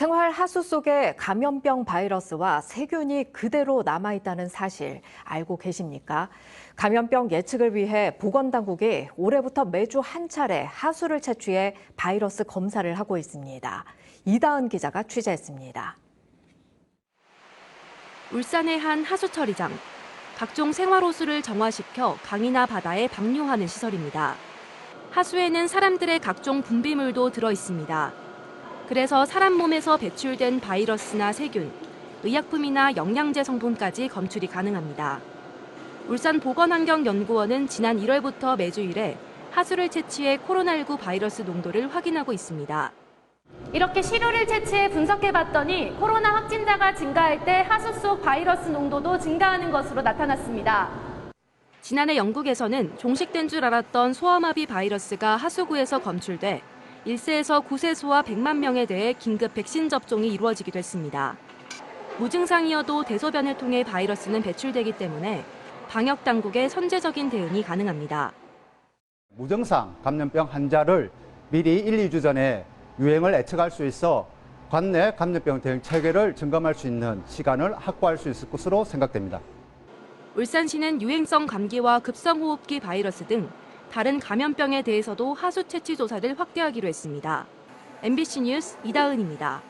생활 하수 속에 감염병 바이러스와 세균이 그대로 남아있다는 사실 알고 계십니까? 감염병 예측을 위해 보건당국이 올해부터 매주 한 차례 하수를 채취해 바이러스 검사를 하고 있습니다. 이다은 기자가 취재했습니다. 울산의 한 하수처리장. 각종 생활호수를 정화시켜 강이나 바다에 방류하는 시설입니다. 하수에는 사람들의 각종 분비물도 들어 있습니다. 그래서 사람 몸에서 배출된 바이러스나 세균, 의약품이나 영양제 성분까지 검출이 가능합니다. 울산보건환경연구원은 지난 1월부터 매주 1회 하수를 채취해 코로나19 바이러스 농도를 확인하고 있습니다. 이렇게 시료를 채취해 분석해봤더니 코로나 확진자가 증가할 때 하수 속 바이러스 농도도 증가하는 것으로 나타났습니다. 지난해 영국에서는 종식된 줄 알았던 소아마비 바이러스가 하수구에서 검출돼 1세에서 9세 소아 100만 명에 대해 긴급 백신 접종이 이루어지기도 했습니다. 무증상이어도 대소변을 통해 바이러스는 배출되기 때문에 방역 당국의 선제적인 대응이 가능합니다. 무증상 감염병 환자를 미리 1, 2주 전에 유행을 예측할 수 있어 관내 감염병 대응 체계를 점검할 수 있는 시간을 확보할 수 있을 것으로 생각됩니다. 울산시는 유행성 감기와 급성호흡기 바이러스 등 다른 감염병에 대해서도 하수 채취 조사를 확대하기로 했습니다. MBC 뉴스 이다은입니다.